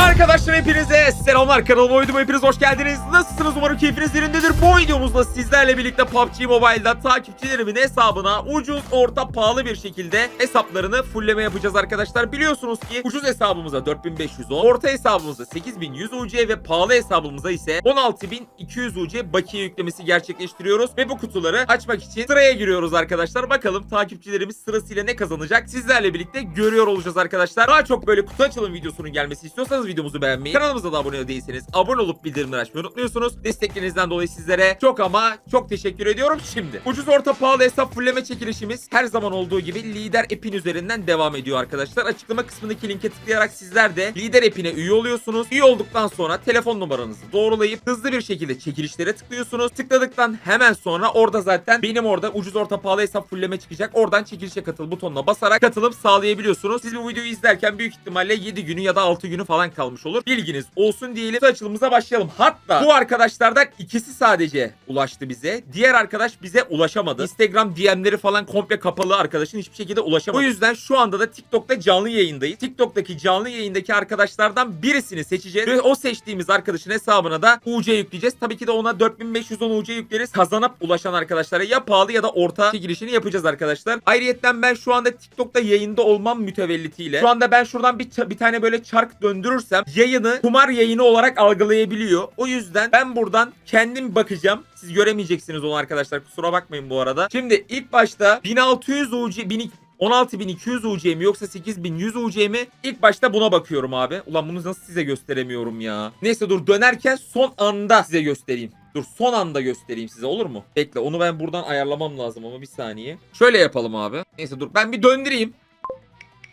Arkadaşlar hepinize selamlar kanalıma uydum hepiniz hoş geldiniz. Nasılsınız umarım keyfiniz yerindedir. Bu videomuzda sizlerle birlikte PUBG Mobile'da takipçilerimin hesabına ucuz orta pahalı bir şekilde hesaplarını fullleme yapacağız arkadaşlar. Biliyorsunuz ki ucuz hesabımıza 4510, orta hesabımıza 8100 UC ve pahalı hesabımıza ise 16200 UC bakiye yüklemesi gerçekleştiriyoruz. Ve bu kutuları açmak için sıraya giriyoruz arkadaşlar. Bakalım takipçilerimiz sırasıyla ne kazanacak sizlerle birlikte görüyor olacağız arkadaşlar. Daha çok böyle kutu açılım videosunun gelmesi istiyorsanız videomuzu beğenmeyi, kanalımıza da abone değilseniz abone olup bildirimleri açmayı unutmuyorsunuz. Desteklerinizden dolayı sizlere çok ama çok teşekkür ediyorum. Şimdi ucuz orta pahalı hesap fulleme çekilişimiz her zaman olduğu gibi lider app'in üzerinden devam ediyor arkadaşlar. Açıklama kısmındaki linke tıklayarak sizler de lider app'ine üye oluyorsunuz. Üye olduktan sonra telefon numaranızı doğrulayıp hızlı bir şekilde çekilişlere tıklıyorsunuz. Tıkladıktan hemen sonra orada zaten benim orada ucuz orta pahalı hesap fulleme çıkacak. Oradan çekilişe katıl butonuna basarak katılım sağlayabiliyorsunuz. Siz bu videoyu izlerken büyük ihtimalle 7 günü ya da 6 günü falan kalmış olur. Bilginiz olsun diyelim. Açılımıza başlayalım. Hatta bu arkadaşlardan ikisi sadece ulaştı bize. Diğer arkadaş bize ulaşamadı. Instagram DM'leri falan komple kapalı arkadaşın hiçbir şekilde ulaşamadı. O yüzden şu anda da TikTok'ta canlı yayındayız. TikTok'taki canlı yayındaki arkadaşlardan birisini seçeceğiz ve o seçtiğimiz arkadaşın hesabına da UC yükleyeceğiz. Tabii ki de ona 4510 UC yükleriz. Kazanıp ulaşan arkadaşlara ya pahalı ya da orta çekilişini yapacağız arkadaşlar. Ayrıyetten ben şu anda TikTok'ta yayında olmam mütevellitiyle. Şu anda ben şuradan bir, bir tane böyle çark döndürürsem yayını kumar yayını olarak algılayabiliyor. O yüzden ben buradan kendim bakacağım. Siz göremeyeceksiniz onu arkadaşlar. Kusura bakmayın bu arada. Şimdi ilk başta 1600 UC 1000 16200 UC mi yoksa 8100 UC mi? İlk başta buna bakıyorum abi. Ulan bunu nasıl size gösteremiyorum ya. Neyse dur dönerken son anda size göstereyim. Dur son anda göstereyim size olur mu? Bekle onu ben buradan ayarlamam lazım ama bir saniye. Şöyle yapalım abi. Neyse dur ben bir döndüreyim.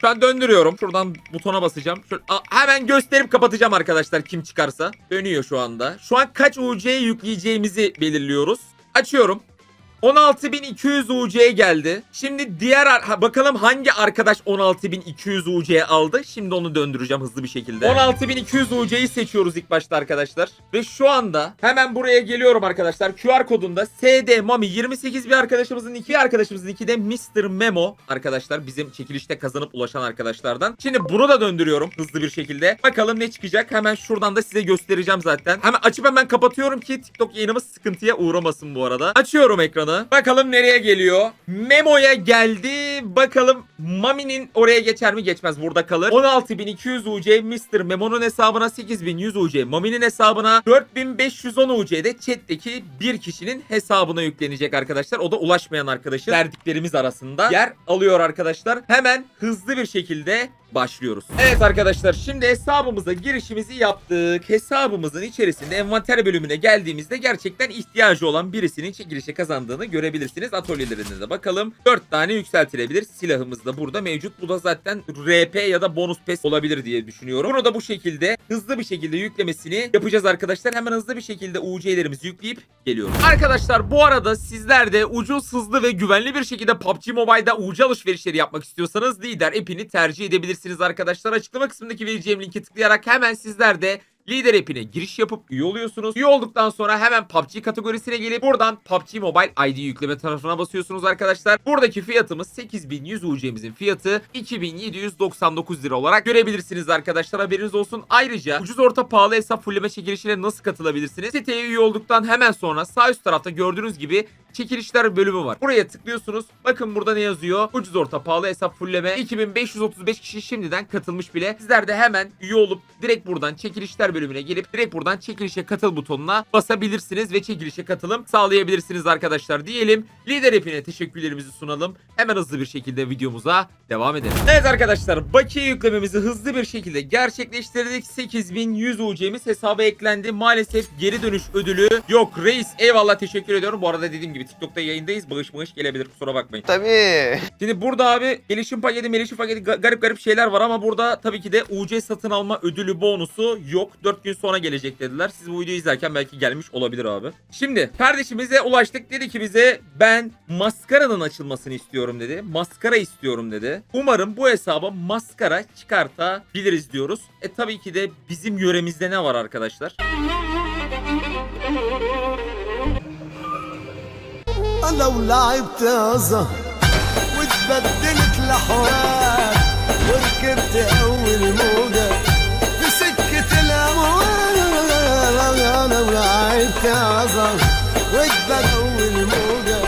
Şu an döndürüyorum. Şuradan butona basacağım. Şöyle, Aa, hemen gösterip kapatacağım arkadaşlar kim çıkarsa. Dönüyor şu anda. Şu an kaç UC'ye yükleyeceğimizi belirliyoruz. Açıyorum. 16200 UC geldi. Şimdi diğer ha, bakalım hangi arkadaş 16200 UC aldı. Şimdi onu döndüreceğim hızlı bir şekilde. 16200 UC'yi seçiyoruz ilk başta arkadaşlar. Ve şu anda hemen buraya geliyorum arkadaşlar. QR kodunda SD Mami 28 bir arkadaşımızın iki arkadaşımızın iki de Mr. Memo arkadaşlar bizim çekilişte kazanıp ulaşan arkadaşlardan. Şimdi bunu da döndürüyorum hızlı bir şekilde. Bakalım ne çıkacak. Hemen şuradan da size göstereceğim zaten. Hemen açıp hemen kapatıyorum ki TikTok yayınımız sıkıntıya uğramasın bu arada. Açıyorum ekranı. Bakalım nereye geliyor. Memo'ya geldi. Bakalım Mami'nin oraya geçer mi? Geçmez. Burada kalır. 16200 UC Mr. Memo'nun hesabına 8100 UC. Mami'nin hesabına 4510 UC de chat'teki bir kişinin hesabına yüklenecek arkadaşlar. O da ulaşmayan arkadaşın verdiklerimiz arasında yer alıyor arkadaşlar. Hemen hızlı bir şekilde başlıyoruz. Evet arkadaşlar şimdi hesabımıza girişimizi yaptık. Hesabımızın içerisinde envanter bölümüne geldiğimizde gerçekten ihtiyacı olan birisinin çekilişe kazandığını görebilirsiniz. Atölyelerinde de bakalım. 4 tane yükseltilebilir. Silahımız da burada mevcut. Bu da zaten RP ya da bonus pes olabilir diye düşünüyorum. Bunu da bu şekilde hızlı bir şekilde yüklemesini yapacağız arkadaşlar. Hemen hızlı bir şekilde UC'lerimizi yükleyip geliyoruz. Arkadaşlar bu arada sizler de ucuz, hızlı ve güvenli bir şekilde PUBG Mobile'da UC alışverişleri yapmak istiyorsanız Lider app'ini tercih edebilirsiniz arkadaşlar. Açıklama kısmındaki vereceğim linki tıklayarak hemen sizler de Lider app'ine giriş yapıp üye oluyorsunuz. Üye olduktan sonra hemen PUBG kategorisine gelip buradan PUBG Mobile ID yükleme tarafına basıyorsunuz arkadaşlar. Buradaki fiyatımız 8100 UC'mizin fiyatı 2799 lira olarak görebilirsiniz arkadaşlar haberiniz olsun. Ayrıca ucuz orta pahalı hesap fulleme çekilişine nasıl katılabilirsiniz? Siteye üye olduktan hemen sonra sağ üst tarafta gördüğünüz gibi çekilişler bölümü var. Buraya tıklıyorsunuz. Bakın burada ne yazıyor? Ucuz orta pahalı hesap fulleme 2535 kişi şimdiden katılmış bile. Sizler de hemen üye olup direkt buradan çekilişler bölümüne gelip direkt buradan çekilişe katıl butonuna basabilirsiniz ve çekilişe katılım sağlayabilirsiniz arkadaşlar diyelim. Lider hepine teşekkürlerimizi sunalım. Hemen hızlı bir şekilde videomuza devam edelim. Evet arkadaşlar bakiye yüklememizi hızlı bir şekilde gerçekleştirdik. 8100 UC'miz hesaba eklendi. Maalesef geri dönüş ödülü yok. Reis eyvallah teşekkür ediyorum. Bu arada dediğim gibi TikTok'ta yayındayız. Bağış bağış gelebilir kusura bakmayın. Tabii. Şimdi burada abi gelişim paketi, gelişim paketi ga- garip garip şeyler var ama burada tabii ki de UC satın alma ödülü bonusu yok. 4 gün sonra gelecek dediler. Siz bu videoyu izlerken belki gelmiş olabilir abi. Şimdi kardeşimize ulaştık. Dedi ki bize ben maskaranın açılmasını istiyorum dedi. Maskara istiyorum dedi. Umarım bu hesaba maskara çıkartabiliriz diyoruz. E tabii ki de bizim yöremizde ne var arkadaşlar? لو لعبت زهر واتبدلت لحوار وركبت اول موجة الحجازة والدلع والموجة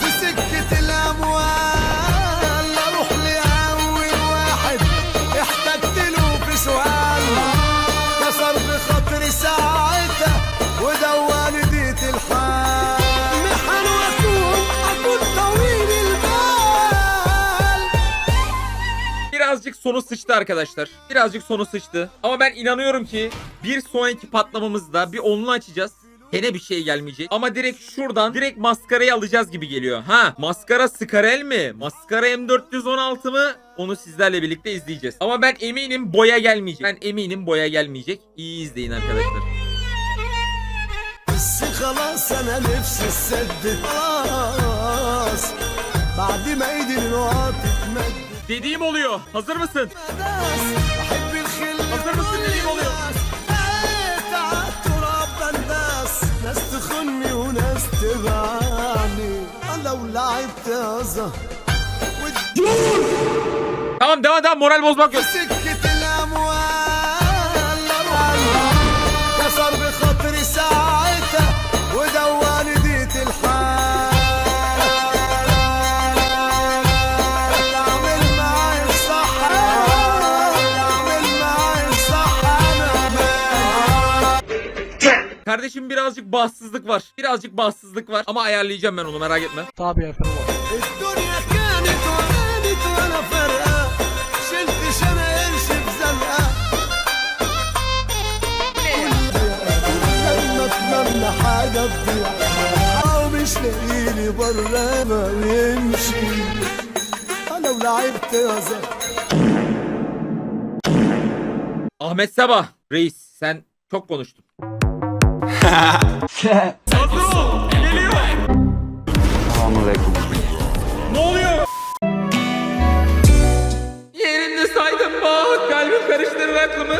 في سكة الأموال أروح لأول واحد احتجت له في سؤال كسر بخاطري ساعتها وده والدية الحال birazcık sonu sıçtı arkadaşlar. Birazcık sonu sıçtı. Ama ben inanıyorum ki bir sonraki patlamamızda bir onlu açacağız. Gene bir şey gelmeyecek. Ama direkt şuradan direkt maskarayı alacağız gibi geliyor. Ha maskara Skarel mi? Maskara M416 mı? Onu sizlerle birlikte izleyeceğiz. Ama ben eminim boya gelmeyecek. Ben eminim boya gelmeyecek. İyi izleyin arkadaşlar. Sıkılan sana nefsi seddetmez Badi meydinin o Dediğim oluyor. Hazır mısın? الناس تبعني لو لعبت ازهر Calm down, down, moral bozmak yok. Kardeşim birazcık bahtsızlık var. Birazcık bahtsızlık var. Ama ayarlayacağım ben onu merak etme. الدنيا كانت وعانت وانا فرقة شلت شنا قرش بزنقة لما اتمنى حاجة تضيع او مش لاقيلي بره ما يمشي انا ولعبت يا زهر Ahmet Sabah. Reis sen çok konuştun. Hazır ol. Geliyor. Ne oluyor? Yerinde saydım bak. Kalbim karıştırır aklımı.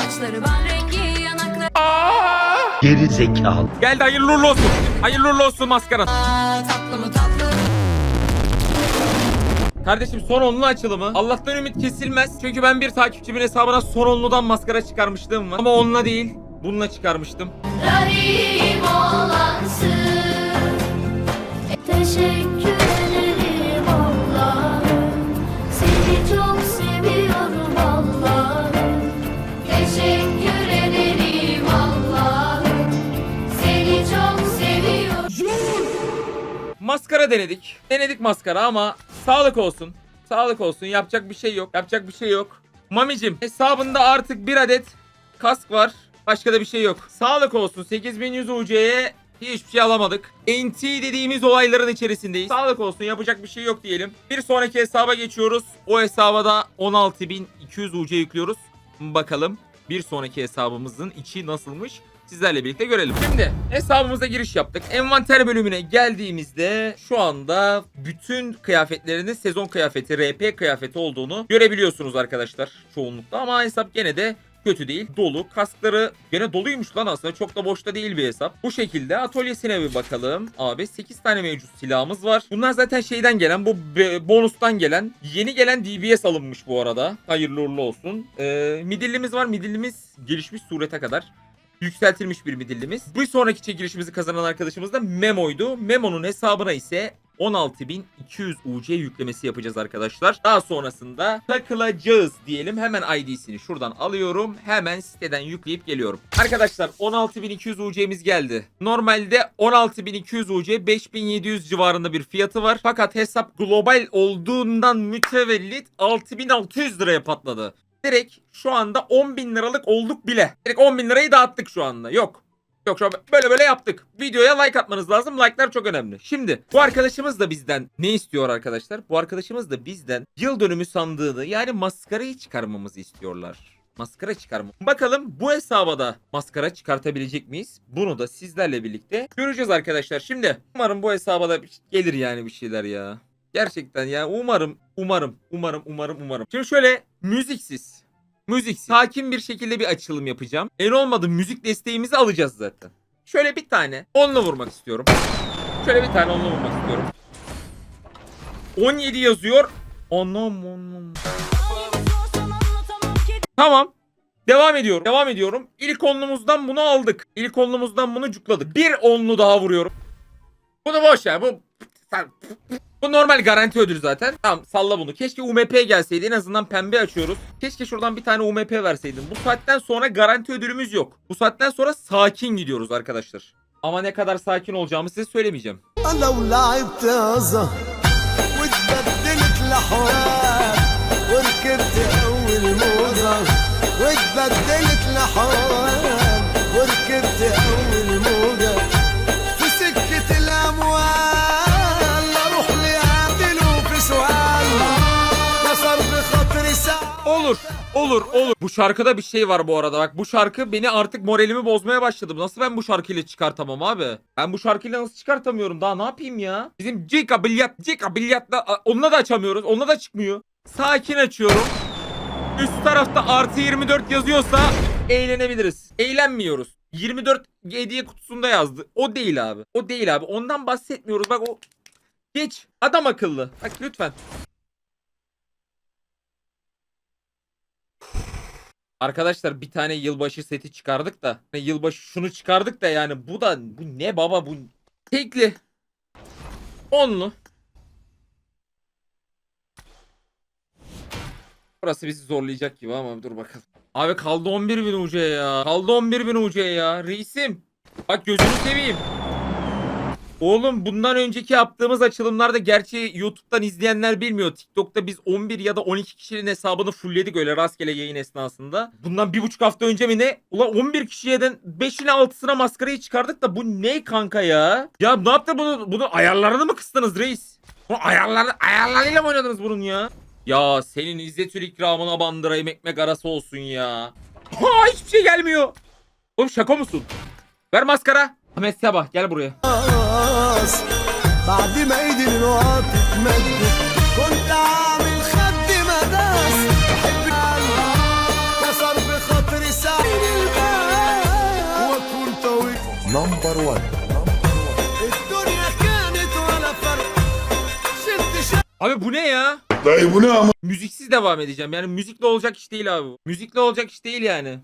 Saçları ban rengi yanakları Geri zekalı. Geldi hayırlı uğurlu olsun. Hayırlı uğurlu olsun maskaran. tatlı mı tatlı Kardeşim son onlu açılımı. Allah'tan ümit kesilmez. Çünkü ben bir takipçimin hesabına son onludan maskara çıkarmışlığım var. Ama onunla değil. Bununla çıkarmıştım. Rahim olansın Teşekkür ederim Allah'ım Seni çok seviyorum Allah'ım Teşekkür ederim Allah'ım Seni çok seviyorum Maskara denedik. Denedik maskara ama sağlık olsun. Sağlık olsun. Yapacak bir şey yok. Yapacak bir şey yok. Mamicim hesabında artık bir adet kask var. Başka da bir şey yok. Sağlık olsun. 8100 UC'ye hiçbir şey alamadık. NT dediğimiz olayların içerisindeyiz. Sağlık olsun. Yapacak bir şey yok diyelim. Bir sonraki hesaba geçiyoruz. O hesaba da 16200 UC yüklüyoruz. Bakalım bir sonraki hesabımızın içi nasılmış? Sizlerle birlikte görelim. Şimdi hesabımıza giriş yaptık. Envanter bölümüne geldiğimizde şu anda bütün kıyafetlerinin sezon kıyafeti, RP kıyafeti olduğunu görebiliyorsunuz arkadaşlar çoğunlukla ama hesap gene de kötü değil. Dolu. Kaskları gene doluymuş lan aslında. Çok da boşta değil bir hesap. Bu şekilde atölyesine bir bakalım. Abi 8 tane mevcut silahımız var. Bunlar zaten şeyden gelen bu bonustan gelen yeni gelen DBS alınmış bu arada. Hayırlı uğurlu olsun. Ee, midillimiz var. Midillimiz gelişmiş surete kadar yükseltilmiş bir midillimiz. Bir sonraki çekilişimizi kazanan arkadaşımız da Memo'ydu. Memo'nun hesabına ise 16.200 UC yüklemesi yapacağız arkadaşlar. Daha sonrasında takılacağız diyelim. Hemen ID'sini şuradan alıyorum. Hemen siteden yükleyip geliyorum. Arkadaşlar 16.200 UC'miz geldi. Normalde 16.200 UC 5700 civarında bir fiyatı var. Fakat hesap global olduğundan mütevellit 6600 liraya patladı. Direkt şu anda 10 bin liralık olduk bile. Direkt 10 bin lirayı dağıttık şu anda. Yok. Yok şu an böyle böyle yaptık. Videoya like atmanız lazım. Like'lar çok önemli. Şimdi bu arkadaşımız da bizden ne istiyor arkadaşlar? Bu arkadaşımız da bizden yıl dönümü sandığını yani maskarayı çıkarmamızı istiyorlar. Maskara çıkarma. Bakalım bu hesaba da maskara çıkartabilecek miyiz? Bunu da sizlerle birlikte göreceğiz arkadaşlar. Şimdi umarım bu hesaba da gelir yani bir şeyler ya. Gerçekten ya umarım umarım umarım umarım umarım. Şimdi şöyle müziksiz müziksiz sakin bir şekilde bir açılım yapacağım. En olmadı müzik desteğimizi alacağız zaten. Şöyle bir tane onunla vurmak istiyorum. Şöyle bir tane onunla vurmak istiyorum. 17 yazıyor. Anam anam. Tamam. Devam ediyorum. Devam ediyorum. İlk onlumuzdan bunu aldık. İlk onlumuzdan bunu cukladık. Bir onlu daha vuruyorum. Bunu boş ver. Bu bu normal garanti ödül zaten. Tamam salla bunu. Keşke UMP gelseydi. En azından pembe açıyoruz. Keşke şuradan bir tane UMP verseydin. Bu saatten sonra garanti ödülümüz yok. Bu saatten sonra sakin gidiyoruz arkadaşlar. Ama ne kadar sakin olacağımı size söylemeyeceğim. لو لعبت يا زهر واتبدلت لحوار Olur. Olur olur. Bu şarkıda bir şey var bu arada. Bak bu şarkı beni artık moralimi bozmaya başladı. Nasıl ben bu şarkıyla çıkartamam abi? Ben bu şarkıyla nasıl çıkartamıyorum? Daha ne yapayım ya? Bizim Cika Bilyat, Cika Bilyat'la a- onunla da açamıyoruz. Onunla da çıkmıyor. Sakin açıyorum. Üst tarafta artı 24 yazıyorsa eğlenebiliriz. Eğlenmiyoruz. 24 hediye kutusunda yazdı. O değil abi. O değil abi. Ondan bahsetmiyoruz. Bak o Geç. Adam akıllı. Bak lütfen. Arkadaşlar bir tane yılbaşı seti çıkardık da. Hani Yılbaşı şunu çıkardık da yani bu da bu ne baba bu tekli. Onlu. Burası bizi zorlayacak gibi ama dur bakalım. Abi kaldı 11 bin UC ya. Kaldı 11 bin UC ya. Reisim. Bak gözünü seveyim. Oğlum bundan önceki yaptığımız açılımlarda gerçi YouTube'dan izleyenler bilmiyor. TikTok'ta biz 11 ya da 12 kişinin hesabını fullledik öyle rastgele yayın esnasında. Bundan bir buçuk hafta önce mi ne? Ulan 11 kişiyeden 5'ine 6'sına maskarayı çıkardık da bu ne kanka ya? Ya ne yaptı bunu? Bunu ayarlarını mı kıstınız reis? Bunu ayarları, ayarlarıyla mı oynadınız bunun ya? Ya senin İzzetül ikramına bandırayım ekmek arası olsun ya. Ha hiçbir şey gelmiyor. Oğlum şaka mısın? Ver maskara. Ahmet Sabah gel buraya. راس بعد ما ايدي الوقت تمدد كنت عامل خدي مداس بحب كسر بخاطري سعيد البال واكون طويل نمبر 1 الدنيا كانت ولا فرق شلت شا Abi bu ne ya? Dayı bu ne ama? Müziksiz devam edeceğim. Yani müzikle olacak iş değil abi bu. Müzikle olacak iş değil yani.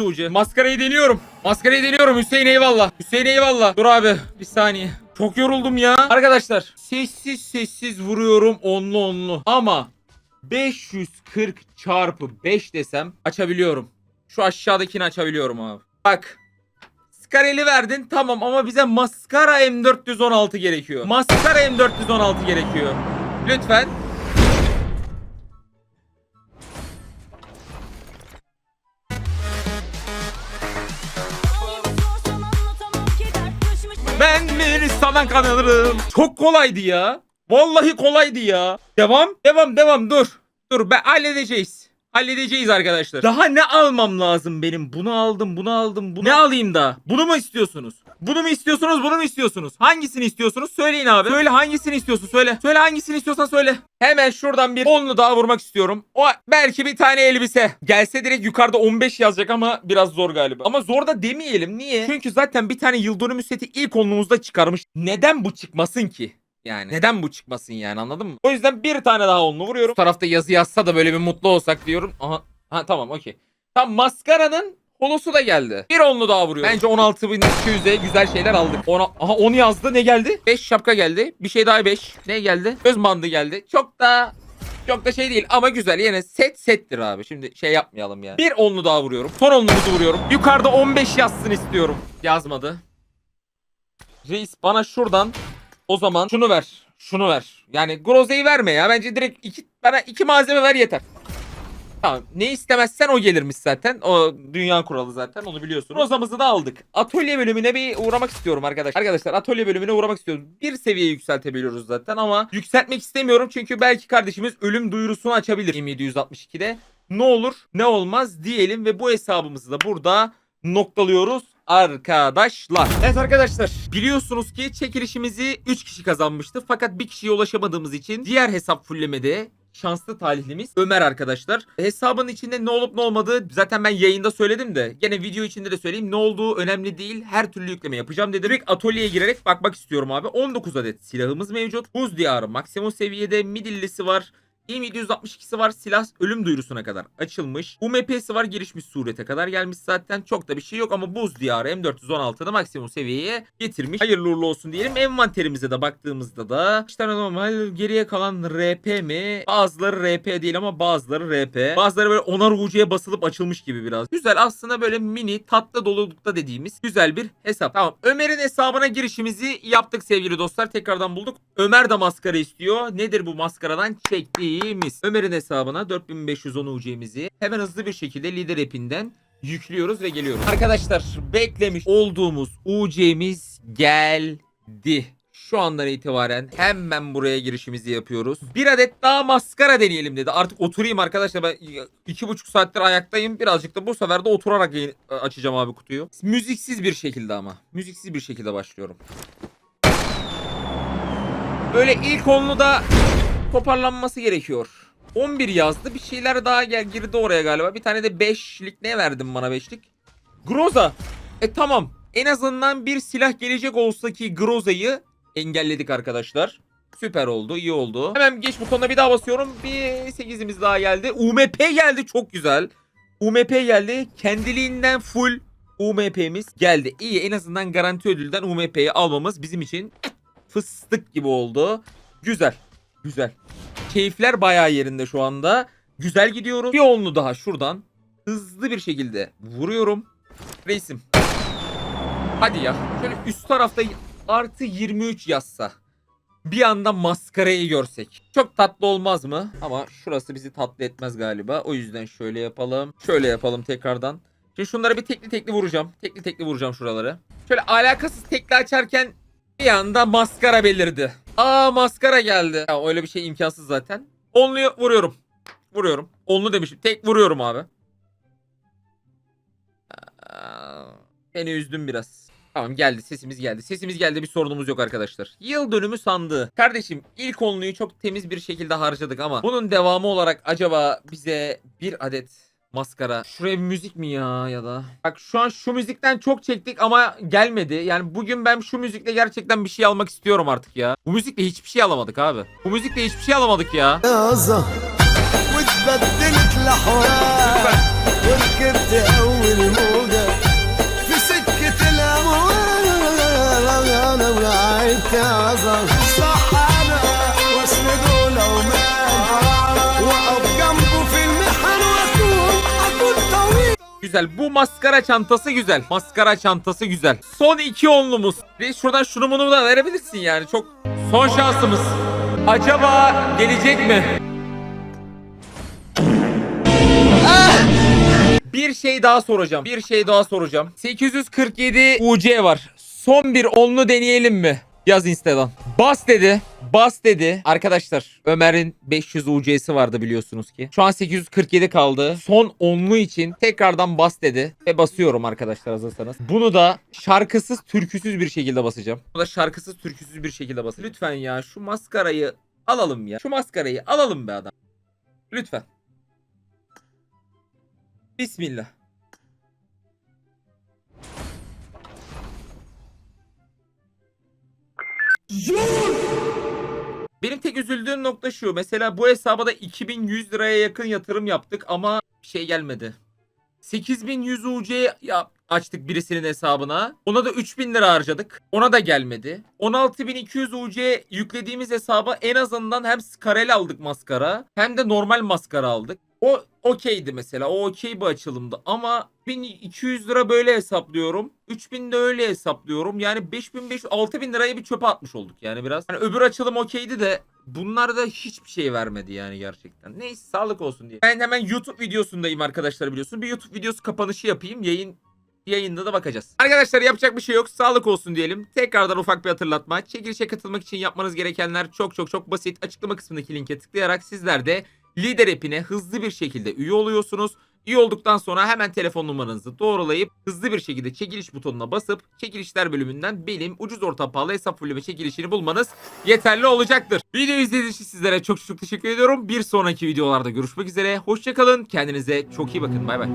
...2900 UC. Maskarayı deniyorum. Maskarayı deniyorum. Hüseyin eyvallah. Hüseyin eyvallah. Dur abi. Bir saniye. Çok yoruldum ya. Arkadaşlar. Sessiz sessiz vuruyorum onlu onlu. Ama 540 çarpı 5 desem açabiliyorum. Şu aşağıdakini açabiliyorum abi. Bak. Skareli verdin tamam ama bize maskara M416 gerekiyor. Maskara M416 gerekiyor. Lütfen. Bir sana kanalırım. Çok kolaydı ya. Vallahi kolaydı ya. Devam. Devam devam dur. Dur ben halledeceğiz. Halledeceğiz arkadaşlar. Daha ne almam lazım benim? Bunu aldım, bunu aldım, bunu... Ne alayım da? Bunu mu istiyorsunuz? Bunu mu istiyorsunuz, bunu mu istiyorsunuz? Hangisini istiyorsunuz? Söyleyin abi. Söyle hangisini istiyorsun söyle. Söyle hangisini istiyorsan söyle. Hemen şuradan bir onlu daha vurmak istiyorum. O belki bir tane elbise. Gelse direkt yukarıda 15 yazacak ama biraz zor galiba. Ama zor da demeyelim. Niye? Çünkü zaten bir tane yıl dönümü seti ilk onluğumuzda çıkarmış. Neden bu çıkmasın ki? Yani neden bu çıkmasın yani anladın mı? O yüzden bir tane daha onlu vuruyorum. Bu tarafta yazı yazsa da böyle bir mutlu olsak diyorum. Aha. Ha tamam okey. Tam maskaranın holosu da geldi. Bir onlu daha vuruyorum. Bence 16.200'e güzel şeyler aldık. Ona, aha 10 yazdı ne geldi? 5 şapka geldi. Bir şey daha 5. Ne geldi? Göz bandı geldi. Çok da çok da şey değil ama güzel. Yine set settir abi. Şimdi şey yapmayalım yani. Bir onlu daha vuruyorum. Son onlumuzu vuruyorum. Yukarıda 15 yazsın istiyorum. Yazmadı. Reis bana şuradan o zaman şunu ver. Şunu ver. Yani Groze'yi verme ya. Bence direkt iki, bana iki malzeme ver yeter. Tamam. Ne istemezsen o gelirmiş zaten. O dünya kuralı zaten. Onu biliyorsun. Rozamızı da aldık. Atölye bölümüne bir uğramak istiyorum arkadaşlar. Arkadaşlar atölye bölümüne uğramak istiyorum. Bir seviye yükseltebiliyoruz zaten ama yükseltmek istemiyorum. Çünkü belki kardeşimiz ölüm duyurusunu açabilir. 2762'de. Ne olur ne olmaz diyelim ve bu hesabımızı da burada noktalıyoruz arkadaşlar. Evet arkadaşlar biliyorsunuz ki çekilişimizi 3 kişi kazanmıştı. Fakat bir kişiye ulaşamadığımız için diğer hesap fullemede şanslı talihlimiz Ömer arkadaşlar. Hesabın içinde ne olup ne olmadığı zaten ben yayında söyledim de gene video içinde de söyleyeyim. Ne olduğu önemli değil. Her türlü yükleme yapacağım dedim. Direkt atölyeye girerek bakmak istiyorum abi. 19 adet silahımız mevcut. Buz diyarı maksimum seviyede midillisi var. M762'si var silah ölüm duyurusuna kadar açılmış. UMP'si var gelişmiş surete kadar gelmiş zaten. Çok da bir şey yok ama buz diyarı M416'da maksimum seviyeye getirmiş. Hayırlı uğurlu olsun diyelim. Envanterimize de baktığımızda da işte normal geriye kalan RP mi? Bazıları RP değil ama bazıları RP. Bazıları böyle onar UC'ye basılıp açılmış gibi biraz. Güzel aslında böyle mini tatlı dolulukta dediğimiz güzel bir hesap. Tamam Ömer'in hesabına girişimizi yaptık sevgili dostlar. Tekrardan bulduk. Ömer de maskara istiyor. Nedir bu maskaradan çektiğimiz? Ömer'in hesabına 4510 UC'mizi hemen hızlı bir şekilde lider app'inden yüklüyoruz ve geliyoruz. Arkadaşlar beklemiş olduğumuz UC'miz geldi. Şu andan itibaren hemen buraya girişimizi yapıyoruz. Bir adet daha maskara deneyelim dedi. Artık oturayım arkadaşlar. Ben iki buçuk saattir ayaktayım. Birazcık da bu sefer de oturarak yayın- açacağım abi kutuyu. Müziksiz bir şekilde ama. Müziksiz bir şekilde başlıyorum. Böyle ilk onlu da toparlanması gerekiyor. 11 yazdı. Bir şeyler daha gel girdi oraya galiba. Bir tane de 5'lik ne verdin bana 5'lik? Groza. E tamam. En azından bir silah gelecek olsa ki Groza'yı engelledik arkadaşlar. Süper oldu, iyi oldu. Hemen geç butonuna bir daha basıyorum. Bir 8'imiz daha geldi. UMP geldi, çok güzel. UMP geldi. Kendiliğinden full UMP'miz geldi. İyi en azından garanti ödülden UMP'yi almamız bizim için fıstık gibi oldu. Güzel. Güzel. Keyifler bayağı yerinde şu anda. Güzel gidiyoruz. Bir onlu daha şuradan hızlı bir şekilde vuruyorum. Reisim. Hadi ya. Şöyle üst tarafta artı 23 yazsa. Bir anda maskarayı görsek. Çok tatlı olmaz mı? Ama şurası bizi tatlı etmez galiba. O yüzden şöyle yapalım. Şöyle yapalım tekrardan. Şimdi şunları bir tekli tekli vuracağım. Tekli tekli vuracağım şuraları. Şöyle alakasız tekli açarken bir anda maskara belirdi. Aa maskara geldi. Ya öyle bir şey imkansız zaten. Onluyu vuruyorum. Vuruyorum. Onlu demişim. Tek vuruyorum abi. Beni üzdün biraz. Tamam geldi sesimiz geldi. Sesimiz geldi bir sorunumuz yok arkadaşlar. Yıl dönümü sandığı. Kardeşim ilk onluyu çok temiz bir şekilde harcadık ama bunun devamı olarak acaba bize bir adet maskara. Şuraya bir müzik mi ya ya da? Bak şu an şu müzikten çok çektik ama gelmedi. Yani bugün ben şu müzikle gerçekten bir şey almak istiyorum artık ya. Bu müzikle hiçbir şey alamadık abi. Bu müzikle hiçbir şey alamadık ya. Güzel. Bu maskara çantası güzel. Maskara çantası güzel. Son iki onlumuz. Reis şuradan şunu bunu da verebilirsin yani. Çok son şansımız. Acaba gelecek mi? Ah! Bir şey daha soracağım. Bir şey daha soracağım. 847 UC var. Son bir onlu deneyelim mi? Yaz Insta'dan. Bas dedi. Bas dedi. Arkadaşlar Ömer'in 500 UC'si vardı biliyorsunuz ki. Şu an 847 kaldı. Son onlu için tekrardan bas dedi. Ve basıyorum arkadaşlar hazırsanız. Bunu da şarkısız türküsüz bir şekilde basacağım. Bunu da şarkısız türküsüz bir şekilde basacağım. Lütfen ya şu maskarayı alalım ya. Şu maskarayı alalım be adam. Lütfen. Bismillah. Benim tek üzüldüğüm nokta şu. Mesela bu hesaba da 2100 liraya yakın yatırım yaptık ama bir şey gelmedi. 8100 UC açtık birisinin hesabına. Ona da 3000 lira harcadık. Ona da gelmedi. 16200 UC yüklediğimiz hesaba en azından hem skarel aldık maskara hem de normal maskara aldık. O okeydi mesela. O okey bir açılımdı. Ama 1200 lira böyle hesaplıyorum. 3000 de öyle hesaplıyorum. Yani 5500 6000 lirayı bir çöpe atmış olduk yani biraz. Hani öbür açılım okeydi de bunlar da hiçbir şey vermedi yani gerçekten. Neyse sağlık olsun diye. Ben hemen YouTube videosundayım arkadaşlar biliyorsun. Bir YouTube videosu kapanışı yapayım. Yayın yayında da bakacağız. Arkadaşlar yapacak bir şey yok. Sağlık olsun diyelim. Tekrardan ufak bir hatırlatma. Çekilişe katılmak için yapmanız gerekenler çok çok çok basit. Açıklama kısmındaki linke tıklayarak sizler de Lider app'ine hızlı bir şekilde üye oluyorsunuz. Üye olduktan sonra hemen telefon numaranızı doğrulayıp hızlı bir şekilde çekiliş butonuna basıp çekilişler bölümünden benim ucuz orta pahalı hesap fulleme çekilişini bulmanız yeterli olacaktır. Video izlediğiniz için sizlere çok çok teşekkür ediyorum. Bir sonraki videolarda görüşmek üzere. Hoşçakalın. Kendinize çok iyi bakın. Bay bay.